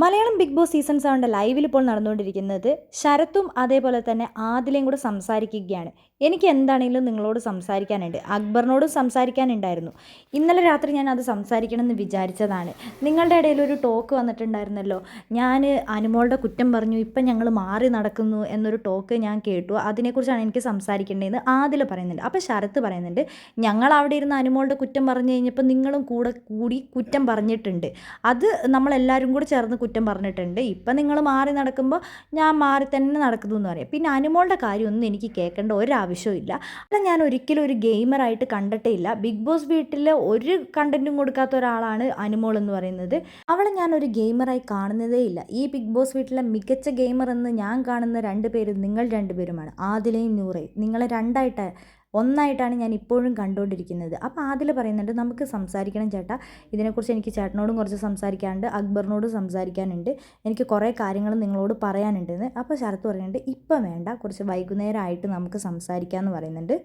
Malayalam Bigg Boss season സെവന്റെ ലൈവിൽ ഇപ്പോൾ നടന്നുകൊണ്ടിരിക്കുന്നത് ശരത്തും അതേപോലെ തന്നെ ആദിലയും കൂടെ സംസാരിക്കുകയാണ്. എനിക്ക് എന്താണെങ്കിലും നിങ്ങളോട് സംസാരിക്കാനുണ്ട്. അക്ബറിനോടും സംസാരിക്കാനുണ്ടായിരുന്നു. ഇന്നലെ രാത്രി ഞാൻ അത് സംസാരിക്കണമെന്ന് വിചാരിച്ചതാണ്. നിങ്ങളുടെ ഇടയിൽ ഒരു ടോക്ക് വന്നിട്ടുണ്ടായിരുന്നല്ലോ. ഞാൻ അനുമോളുടെ കുറ്റം പറഞ്ഞു ഇപ്പം ഞങ്ങൾ മാറി നടക്കുന്നു എന്നൊരു ടോക്ക് ഞാൻ കേട്ടു. അതിനെക്കുറിച്ചാണ് എനിക്ക് സംസാരിക്കേണ്ടതെന്ന് ആദില പറയുന്നുണ്ട്. അപ്പോൾ ശരത്ത് പറയുന്നുണ്ട് ഞങ്ങൾ അവിടെ ഇരുന്ന് അനുമോളുടെ കുറ്റം പറഞ്ഞു കഴിഞ്ഞപ്പോൾ നിങ്ങളും കൂടെ കൂടി കുറ്റം പറഞ്ഞിട്ടുണ്ട്. അത് നമ്മളെല്ലാവരും കൂടെ ചേർന്ന് കുറ്റം പറഞ്ഞിട്ടുണ്ട്. ഇപ്പം നിങ്ങൾ മാറി നടക്കുമ്പോൾ ഞാൻ മാറി തന്നെ നടക്കുന്നു എന്ന് പറയാം. പിന്നെ അനുമോളുടെ കാര്യമൊന്നും എനിക്ക് കേൾക്കേണ്ട ഒരാവശ്യവും ഇല്ല. അല്ല ഞാൻ ഒരിക്കലും ഒരു ഗെയിമറായിട്ട് കണ്ടിട്ടേ ഇല്ല. ബിഗ് ബോസ് വീട്ടിൽ ഒരു കണ്ടന്റും കൊടുക്കാത്ത ഒരാളാണ് അനുമോൾ എന്ന് പറയുന്നത്. അവളെ ഞാൻ ഒരു ഗെയിമറായി കാണുന്നതേ ഇല്ല. ഈ ബിഗ് ബോസ് വീട്ടിലെ മികച്ച ഗെയിമർ എന്ന് ഞാൻ കാണുന്ന രണ്ട് പേര് നിങ്ങൾ രണ്ടുപേരുമാണ് ആദിലയും നൂറയും. നിങ്ങളെ രണ്ടായിട്ട് ഒന്നായിട്ടാണ് ഞാൻ ഇപ്പോഴും കണ്ടുകൊണ്ടിരിക്കുന്നത്. അപ്പോൾ അതിൽ പറയുന്നുണ്ട് നമുക്ക് സംസാരിക്കണം ചേട്ടാ. ഇതിനെക്കുറിച്ച് എനിക്ക് ചേട്ടനോടും കുറച്ച് സംസാരിക്കാനുണ്ട് അക്ബറിനോടും സംസാരിക്കാനുണ്ട്. എനിക്ക് കുറേ കാര്യങ്ങൾ നിങ്ങളോട് പറയാനുണ്ടെന്ന്. അപ്പോൾ ശരത്ത് പറയുന്നുണ്ട് ഇപ്പം വേണ്ട കുറച്ച് വൈകുന്നേരമായിട്ട് നമുക്ക് സംസാരിക്കാമെന്ന് പറയുന്നുണ്ട്.